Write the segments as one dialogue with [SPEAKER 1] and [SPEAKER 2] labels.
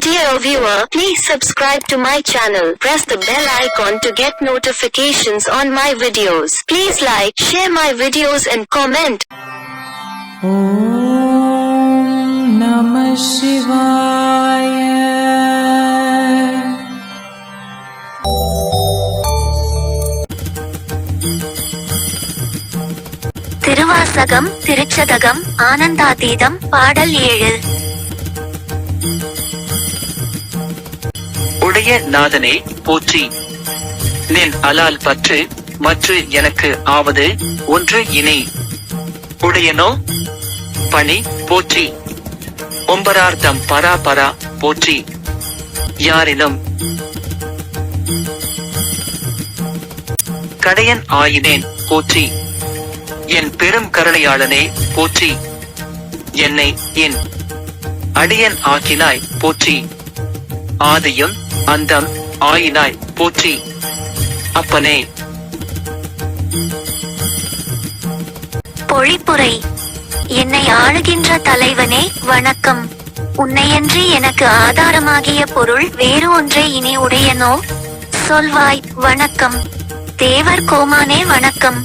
[SPEAKER 1] Dear viewer, please subscribe to my channel. Press the bell icon to get notifications on my videos. Please like, share my videos and comment.
[SPEAKER 2] Om Namah
[SPEAKER 3] Thiruvasagam Thiruchathagam ஆனந்தாதீதம் பாடல் ஏழு
[SPEAKER 4] உடைய நாதனே போற்றி. நின் அலால் பற்று மற்று எனக்கு ஆவது ஒன்று இனி உடையனோ பணி போற்றி. ஒம்பரார்த்தம் பரா பரா போற்றி. யாரினும். கடையன் ஆயினேன் போற்றி. என் பெரும் கருணையாளனே போற்றி. என்னை என் அடியன் ஆக்கினாய் போற்றி. ஆதியும் அந்தம் ஆயினாய் போற்றி. அப்பனே.
[SPEAKER 3] பொழிப்புரை. என்னை ஆளுகின்ற தலைவனே வணக்கம். உன்னையன்றி எனக்கு ஆதாரமாகிய பொருள் வேறு ஒன்றை இனி உடையனோ? சொல்வாய் வணக்கம். தேவர் கோமானே வணக்கம்.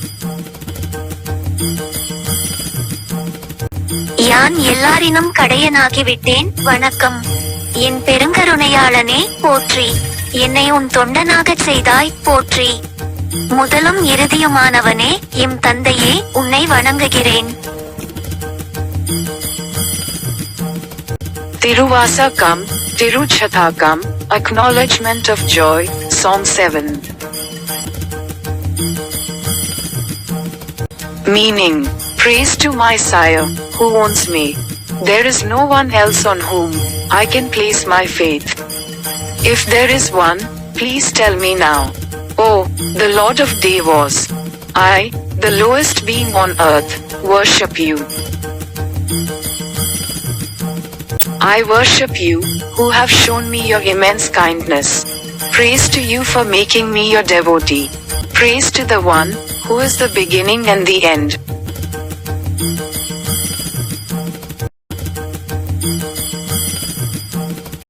[SPEAKER 3] யான் எல்லாரினும் கடையனாகிவிட்டேன் வணக்கம். என் பெருங்கருணையாளனே போற்றி என்னை உன் தொண்டனாகச் செய்தாய் போற்றி முதலும் இறுதியுமானவனே எம் தந்தையே உன்னை வணங்குகிறேன்
[SPEAKER 5] Thiruvasagam Thiruchathagam acknowledgement of joy song seven meaning praise to my sire, who owns me, There is no one else on whom I can place my faith. If there is one, please tell me now. Oh, the Lord of Day was. I, the lowest being on earth, worship you. I worship you, who have shown me your immense kindness. Praise to you for making me your devotee. Praise to the one, who is the beginning and the end.